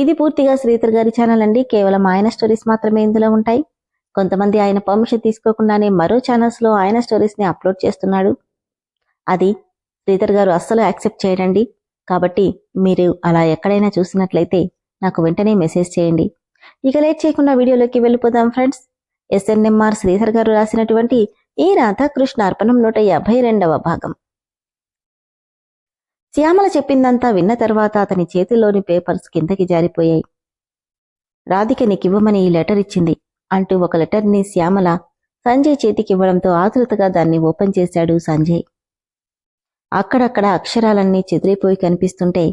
ఇది పూర్తిగా శ్రీధర్ గారి ఛానల్ అండి. కేవలం ఆయన స్టోరీస్ మాత్రమే ఇందులో ఉంటాయి. కొంతమంది ఆయన పర్మిషన్ తీసుకోకుండానే మరో ఛానల్స్లో ఆయన స్టోరీస్ని అప్లోడ్ చేస్తున్నాడు. అది శ్రీధర్ గారు అస్సలు యాక్సెప్ట్ చేయడండి. కాబట్టి మీరు అలా ఎక్కడైనా చూసినట్లయితే నాకు వెంటనే మెసేజ్ చేయండి. ఇక లేట్ చేయకుండా వీడియోలోకి వెళ్ళిపోదాం ఫ్రెండ్స్ ఎస్ఎన్ఎంఆర్ శ్రీధర్ గారు రాసినటువంటి ఈ రాధాకృష్ణ అర్పణం నూట యాభై రెండవ భాగం. శ్యామల చెప్పిందంతా విన్న తర్వాత అతని చేతిలోని పేపర్స్ కిందకి జారిపోయాయి. రాధిక నీకివ్వమని ఈ లెటర్ ఇచ్చింది అంటూ ఒక లెటర్ని శ్యామల సంజయ్ చేతికివ్వడంతో ఆతృతగా దాన్ని ఓపెన్ చేశాడు సంజయ్. అక్కడక్కడ అక్షరాలన్నీ చెదిరిపోయి కనిపిస్తుంటే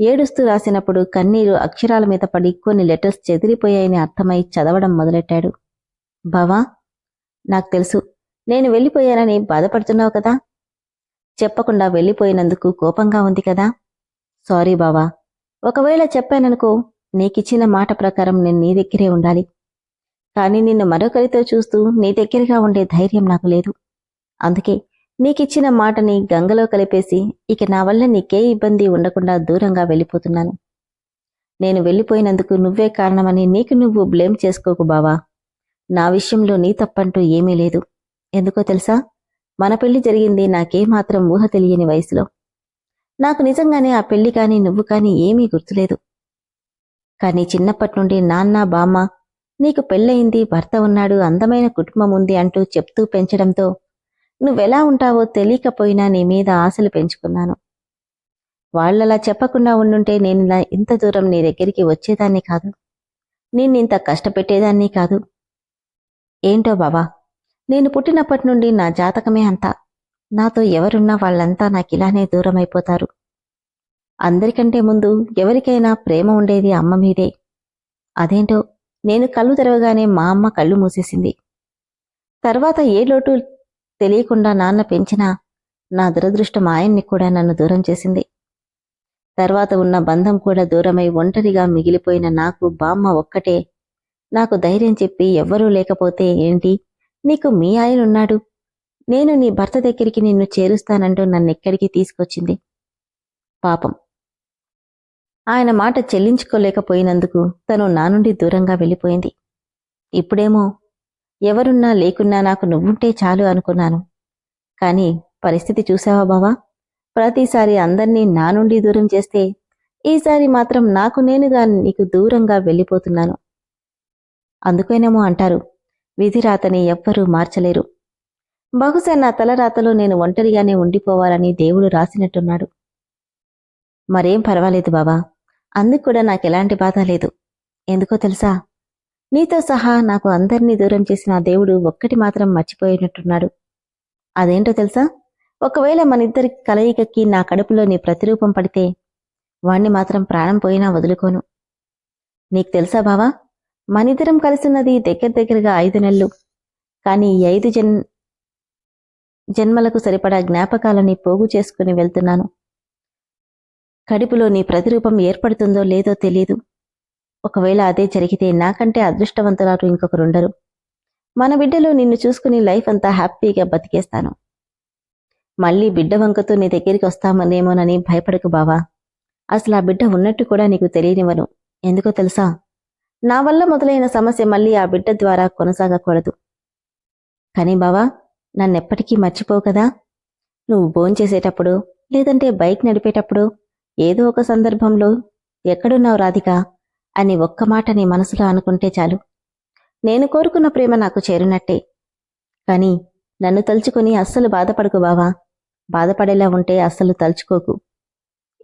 ఏడుస్తూ రాసినప్పుడు కన్నీరు అక్షరాల మీద పడి కొన్ని లెటర్స్ చెదిరిపోయాయని అర్థమై చదవడం మొదలెట్టాడు. భవా నాకు తెలుసు. నేను వెళ్ళిపోయానని బాధపడుతున్నావు కదా? చెప్పకుండా వెళ్ళిపోయినందుకు కోపంగా ఉంది కదా? సారీ బావా. ఒకవేళ చెప్పాననుకో నీకిచ్చిన మాట ప్రకారం నేను నీ దగ్గరే ఉండాలి. కానీ నిన్ను మరొకరితో చూస్తూ నీ దగ్గరగా ఉండే ధైర్యం నాకు లేదు. అందుకే నీకిచ్చిన మాటని గంగలో కలిపేసి ఇక నా వల్ల నీకే ఇబ్బంది ఉండకుండా దూరంగా వెళ్ళిపోతున్నాను. నేను వెళ్ళిపోయినందుకు నువ్వే కారణమని నీకు నువ్వు బ్లేమ్ చేసుకోకు బావా. నా విషయంలో నీ తప్పంటూ ఏమీ లేదు. ఎందుకో తెలుసా? మన పెళ్ళి జరిగింది నాకేమాత్రం ఊహ తెలియని వయసులో. నాకు నిజంగానే ఆ పెళ్ళి కాని నువ్వు కాని ఏమీ గుర్తులేదు. కానీ చిన్నప్పటి నుండి నాన్న బామ్మ నీకు పెళ్ళయింది భర్త ఉన్నాడు అందమైన కుటుంబం ఉంది అంటూ చెప్తూ పెంచడంతో నువ్వెలా ఉంటావో తెలియకపోయినా నీ మీద ఆశలు పెంచుకున్నాను. వాళ్ళలా చెప్పకుండా ఉండుంటే నేను ఇంత దూరం నీ దగ్గరికి వచ్చేదాన్ని కాదు. నిన్నింత కష్టపెట్టేదాన్ని కాదు. ఏంటో బాబా నేను పుట్టినప్పటి నుండి నా జాతకమే అంతా. నాతో ఎవరున్నా వాళ్ళంతా నాకిలానే దూరమైపోతారు. అందరికంటే ముందు ఎవరికైనా ప్రేమ ఉండేది అమ్మ మీదే. అదేంటో నేను కళ్ళు తెరవగానే మా అమ్మ కళ్ళు మూసేసింది. తర్వాత ఏ లోటు తెలియకుండా నాన్న పెంచినా నా దురదృష్టం ఆయన్ని కూడా నన్ను దూరం చేసింది. తర్వాత ఉన్న బంధం కూడా దూరమై ఒంటరిగా మిగిలిపోయిన నాకు బామ్మ ఒక్కటే. నాకు ధైర్యం చెప్పి ఎవ్వరూ లేకపోతే ఏంటి? నీకు మీ ఆయనున్నాడు. నేను నీ భర్త దగ్గరికి నిన్ను చేరుస్తానంటూ నన్నెక్కడికి తీసుకొచ్చింది? పాపం. ఆయన మాట చెల్లించుకోలేకపోయినందుకు తను నా నుండి దూరంగా వెళ్ళిపోయింది. ఇప్పుడేమో ఎవరున్నా లేకున్నా నాకు నువ్వుంటే చాలు అనుకున్నాను. కాని పరిస్థితి చూసావా బావా? ప్రతిసారి అందర్నీ నా నుండి దూరం చేస్తే ఈసారి మాత్రం నాకు నేనుగా నీకు దూరంగా వెళ్ళిపోతున్నాను. అందుకేనేమో అంటారు విధిరాతని ఎవ్వరూ మార్చలేరు. బహుశా నా తలరాతలో నేను ఒంటరిగానే ఉండిపోవాలని దేవుడు రాసినట్టున్నాడు. మరేం పర్వాలేదు బాబా అందుకు కూడా నాకు ఎలాంటి బాధ లేదు. ఎందుకో తెలుసా? నీతో సహా నాకు అందరినీ దూరం చేసిన దేవుడు ఒక్కటి మాత్రం మర్చిపోయినట్టున్నాడు. అదేంటో తెలుసా? ఒకవేళ మనిద్దరి కలయికకి నా కడుపులో నీ ప్రతిరూపం పడితే వాణ్ణి మాత్రం ప్రాణం పోయినా వదులుకోను. నీకు తెలుసా బావా? మనిద్దరం కలిసినది దగ్గర దగ్గరగా ఐదు నెలలు. కానీ ఈ ఐదు జన్ జన్మలకు సరిపడా జ్ఞాపకాలని పోగు చేసుకుని వెళ్తున్నాను. కడుపులో నీ ప్రతిరూపం ఏర్పడుతుందో లేదో తెలియదు ఒకవేళ అదే జరిగితే నాకంటే అదృష్టవంతురాలు ఇంకొకరుండరు మన బిడ్డలో నిన్ను చూసుకుని లైఫ్ అంతా హ్యాపీగా బతికేస్తాను. మళ్ళీ బిడ్డ వంకతో నీ దగ్గరికి వస్తామనేమోనని భయపడకు బావా. అసలు ఆ బిడ్డ ఉన్నట్టు కూడా నీకు తెలియనివను ఎందుకో తెలుసా? నా వల్ల మొదలైన సమస్య మళ్ళీ ఆ బిడ్డ ద్వారా కొనసాగకూడదు. కానీ బావా నన్నెప్పటికీ మర్చిపోవు కదా. నువ్వు భోంచేసేటప్పుడు లేదంటే బైక్ నడిపేటప్పుడు ఏదో ఒక సందర్భంలో ఎక్కడున్నావు రాధిక అని ఒక్క మాట నీ మనసులో అనుకుంటే చాలు. నేను కోరుకున్న ప్రేమ నాకు చేరినట్టే. కాని నన్ను తలుచుకుని అస్సలు బాధపడకు బావా. బాధపడేలా ఉంటే అస్సలు తలుచుకోకు.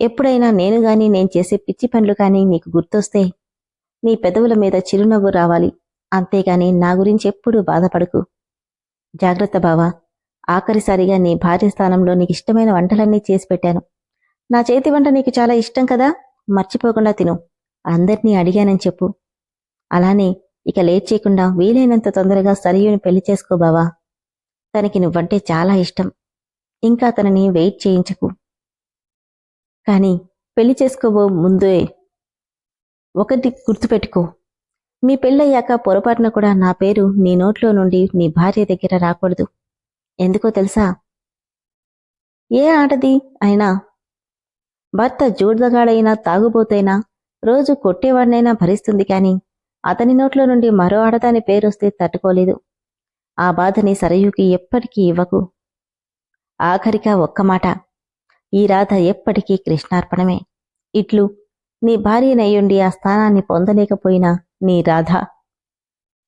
ఎప్పుడైనా నేను గాని నేను చేసే పిచ్చి పనులు కాని నీకు గుర్తొస్తే నీ పెదవుల మీద చిరునవ్వు రావాలి. అంతేగాని నా గురించి ఎప్పుడూ బాధపడకు. జాగ్రత్త బావా. ఆఖరిసారిగా నీ భార్య స్థానంలో నీకు ఇష్టమైన వంటలన్నీ చేసి పెట్టాను. నా చేతి వంట నీకు చాలా ఇష్టం కదా? మర్చిపోకుండా తిను. అందరినీ అడిగానని చెప్పు. అలానే ఇక లేట్ చేయకుండా వీలైనంత తొందరగా సరియుని పెళ్ళి చేసుకో బావా. తనకి నువ్వంటే చాలా ఇష్టం. ఇంకా తనని వెయిట్ చేయించకు. కానీ పెళ్ళి చేసుకోబో ముందే ఒకటి గుర్తుపెట్టుకో. మీ పెళ్ళయ్యాక పొరపాటున కూడా నా పేరు నీ నోట్లో నుండి నీ భార్య దగ్గర రాకూడదు. ఎందుకో తెలుసా? ఏ ఆటది అయినా భర్త జూడ్దగాడైనా తాగుబోతైనా రోజు కొట్టేవాడినైనా భరిస్తుంది కాని అతని నోట్లో నుండి మరో ఆడదాని పేరొస్తే తట్టుకోలేదు. ఆ బాధని సరయుకి ఎప్పటికీ ఇవ్వకు. ఆఖరిగా ఒక్క మాట. ఈ రాధ ఎప్పటికీ కృష్ణార్పణమే. ఇట్లు నీ భార్యనయ్యుండి ఆ స్థానాన్ని పొందలేకపోయినా నీ రాధ.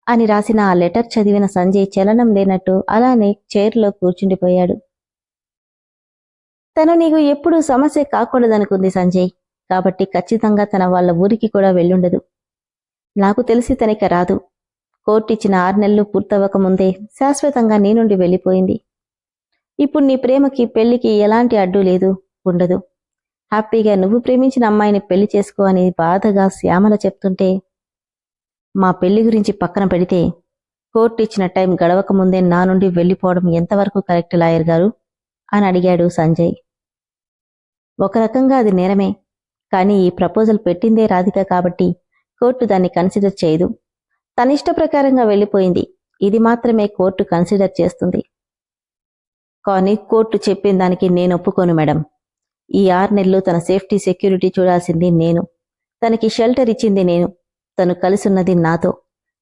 అని రాసిన ఆ లెటర్ చదివిన సంజయ్ చలనం లేనట్టు అలానే చైర్లో కూర్చుండిపోయాడు. తను నీకు ఎప్పుడూ సమస్య కాకూడదనుకుంది సంజయ్. కాబట్టి ఖచ్చితంగా తన వాళ్ళ ఊరికి కూడా వెళ్ళుండదు. నాకు తెలిసి తనిక రాదు. కోర్టు ఇచ్చిన ఆరు నెలలు పూర్తవ్వక ముందే శాశ్వతంగా నీ నుండి వెళ్ళిపోయింది. ఇప్పుడు నీ ప్రేమకి పెళ్ళికి ఎలాంటి అడ్డు లేదు ఉండదు. హ్యాపీగా నువ్వు ప్రేమించిన అమ్మాయిని పెళ్ళి చేసుకో అని బాధగా శ్యామల చెప్తుంటే మా పెళ్ళి గురించి పక్కన పెడితే కోర్టు ఇచ్చిన టైం గడవక ముందే నా నుండి వెళ్ళిపోవడం ఎంతవరకు కరెక్ట్ లాయర్ గారు? అని అడిగాడు సంజయ్. ఒక రకంగా అది నేరమే కానీ ఈ ప్రపోజల్ పెట్టిందే రాధిక కాబట్టి కోర్టు దాన్ని కన్సిడర్ చేయదు. తన ఇష్ట ప్రకారంగా వెళ్ళిపోయింది. ఇది మాత్రమే కోర్టు కన్సిడర్ చేస్తుంది. కానీ కోర్టు చెప్పిన దానికి నేను ఒప్పుకోను మేడం. ఈ ఆరు నెలలు తన సేఫ్టీ సెక్యూరిటీ చూడాల్సింది నేను. తనకి షెల్టర్ ఇచ్చింది నేను. తను కలిసున్నది నాతో.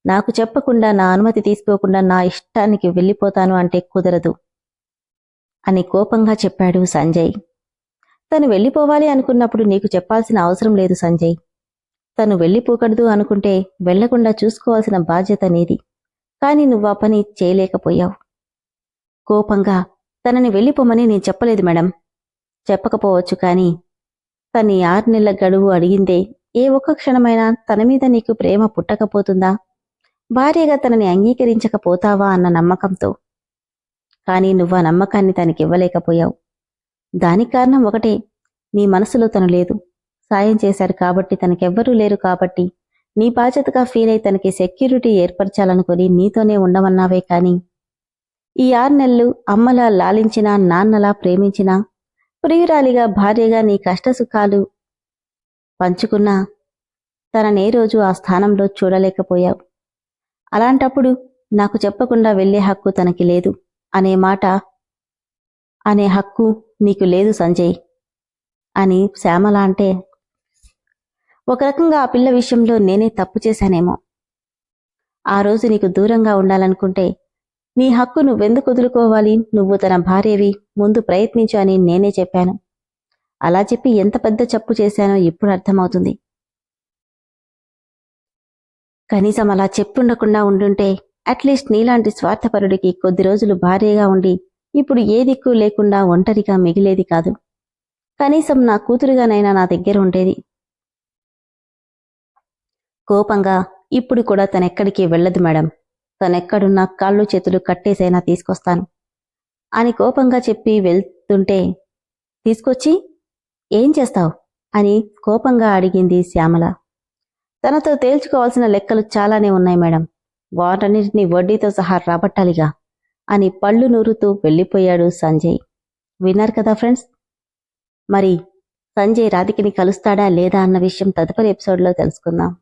నాకు చెప్పకుండా నా అనుమతి తీసుకోకుండా నా ఇష్టానికి వెళ్ళిపోతాను అంటే కుదరదు అని కోపంగా చెప్పాడు సంజయ్. తను వెళ్ళిపోవాలి అనుకున్నప్పుడు నీకు చెప్పాల్సిన అవసరం లేదు సంజయ్. తను వెళ్ళిపోకూడదు అనుకుంటే వెళ్ళకుండా చూసుకోవాల్సిన బాధ్యత నీది. కాని నువ్వు ఆ పని చేయలేకపోయావు. కోపంగా తనని వెళ్ళిపోమని నేను చెప్పలేదు మేడం. చెప్పకపోవచ్చు కానీ తని ఆరు నెలల గడువు అడిగిందే ఏ ఒక్క క్షణమైనా తన మీద నీకు ప్రేమ పుట్టకపోతుందా? భార్యగా తనని అంగీకరించకపోతావా అన్న నమ్మకంతో. కానీ నువ్వు ఆ నమ్మకాన్ని తనకివ్వలేకపోయావు. దానికి కారణం ఒకటే నీ మనసులో తను లేదు. సాయం చేశారు కాబట్టి తనకెవ్వరూ లేరు కాబట్టి నీ బాధ్యతగా ఫీల్ అయి తనకి సెక్యూరిటీ ఏర్పరచాలనుకుని నీతోనే ఉండమన్నావే కాని ఈ ఆరు నెలలు అమ్మలా లాలించినా నాన్నలా ప్రేమించినా ప్రియురాలిగా భార్యగా నీ కష్టసుఖాలు పంచుకున్నా తననే రోజు ఆ స్థానంలో చూడలేకపోయావు. అలాంటప్పుడు నాకు చెప్పకుండా వెళ్ళే హక్కు తనకి లేదు. అనే మాట అనే హక్కు నీకు లేదు సంజయ్ అని శ్యామల అంటే ఒక రకంగా ఆ పిల్ల విషయంలో నేనే తప్పు చేశానేమో. ఆ రోజు నీకు దూరంగా ఉండాలనుకుంటే నీ హక్కు నువ్వెందుకు వదులుకోవాలి? నువ్వు తన భార్యవి. ముందు ప్రయత్నించు అని నేనే చెప్పాను. అలా చెప్పి ఎంత పెద్ద చప్పు చేశానో ఇప్పుడు అర్థమవుతుంది. కనీసం అలా చెప్పుండకుండా ఉండుంటే అట్లీస్ట్ నీలాంటి స్వార్థపరుడికి కొద్ది రోజులు భార్యగా ఉండి ఇప్పుడు ఏ దిక్కు లేకుండా ఒంటరిగా మిగిలేది కాదు. కనీసం నా కూతురుగానైనా నా దగ్గర ఉండేది. కోపంగా ఇప్పుడు కూడా తనెక్కడికి వెళ్ళదు మేడం. తనెక్కడున్నా కాళ్ళు చేతులు కట్టేసైనా తీసుకొస్తాను. అని కోపంగా చెప్పి వెళ్తుంటే తీసుకొచ్చి ఏం చేస్తావు? అని కోపంగా అడిగింది శ్యామల. తనతో తేల్చుకోవాల్సిన లెక్కలు చాలానే ఉన్నాయి మేడం. వాటన్నిటిని వడ్డీతో సహా రాబట్టాలిగా అని పళ్ళు నూరుతూ వెళ్ళిపోయాడు సంజయ్. విన్నారు కదా ఫ్రెండ్స్? మరి సంజయ్ రాధికని కలుస్తాడా లేదా అన్న విషయం తదుపరి ఎపిసోడ్లో తెలుసుకుందాం.